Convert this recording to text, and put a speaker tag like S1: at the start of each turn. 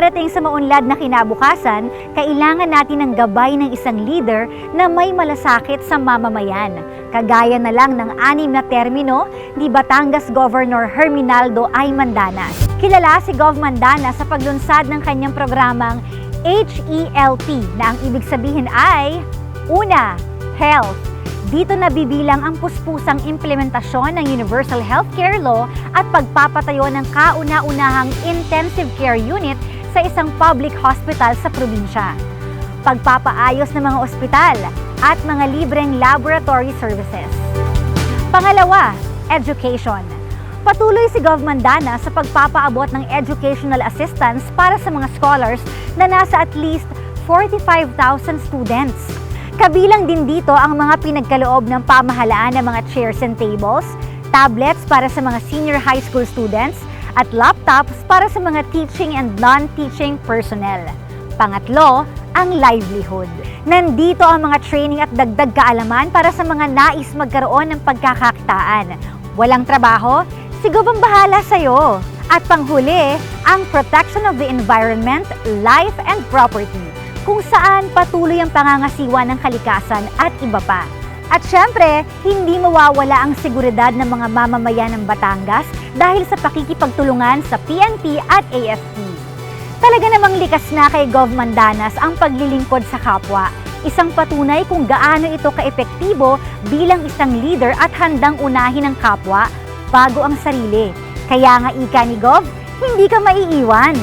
S1: makarating sa maunlad na kinabukasan, kailangan natin ng gabay ng isang leader na may malasakit sa mamamayan. Kagaya na lang ng anim na termino ni Batangas Governor Herminaldo Ay Mandanas. Kilala si Gov Mandanas sa paglunsad ng kanyang programang HELP na ang ibig sabihin ay Una, Health. Dito nabibilang ang puspusang implementasyon ng Universal Healthcare Law at pagpapatayo ng kauna-unahang intensive care unit sa isang public hospital sa probinsya. Pagpapaayos ng mga ospital at mga libreng laboratory services. Pangalawa, education. Patuloy si Gov Mandana sa pagpapaabot ng educational assistance para sa mga scholars na nasa at least 45,000 students. Kabilang din dito ang mga pinagkaloob ng pamahalaan ng mga chairs and tables, tablets para sa mga senior high school students, at laptops para sa mga teaching and non-teaching personnel. Pangatlo, ang livelihood. Nandito ang mga training at dagdag kaalaman para sa mga nais magkaroon ng pagkakakitaan. Walang trabaho? Siguro bang bahala sa'yo. At panghuli, ang protection of the environment, life, and property kung saan patuloy ang pangangasiwa ng kalikasan at iba pa. At syempre, hindi mawawala ang seguridad ng mga mamamayan ng Batangas dahil sa pakikipagtulungan sa PNP at AFP. Talaga namang likas na kay Gov Mandanas ang paglilingkod sa kapwa. Isang patunay kung gaano ito kaepektibo bilang isang leader at handang unahin ang kapwa bago ang sarili. Kaya nga ika ni Gov, hindi ka maiiwan.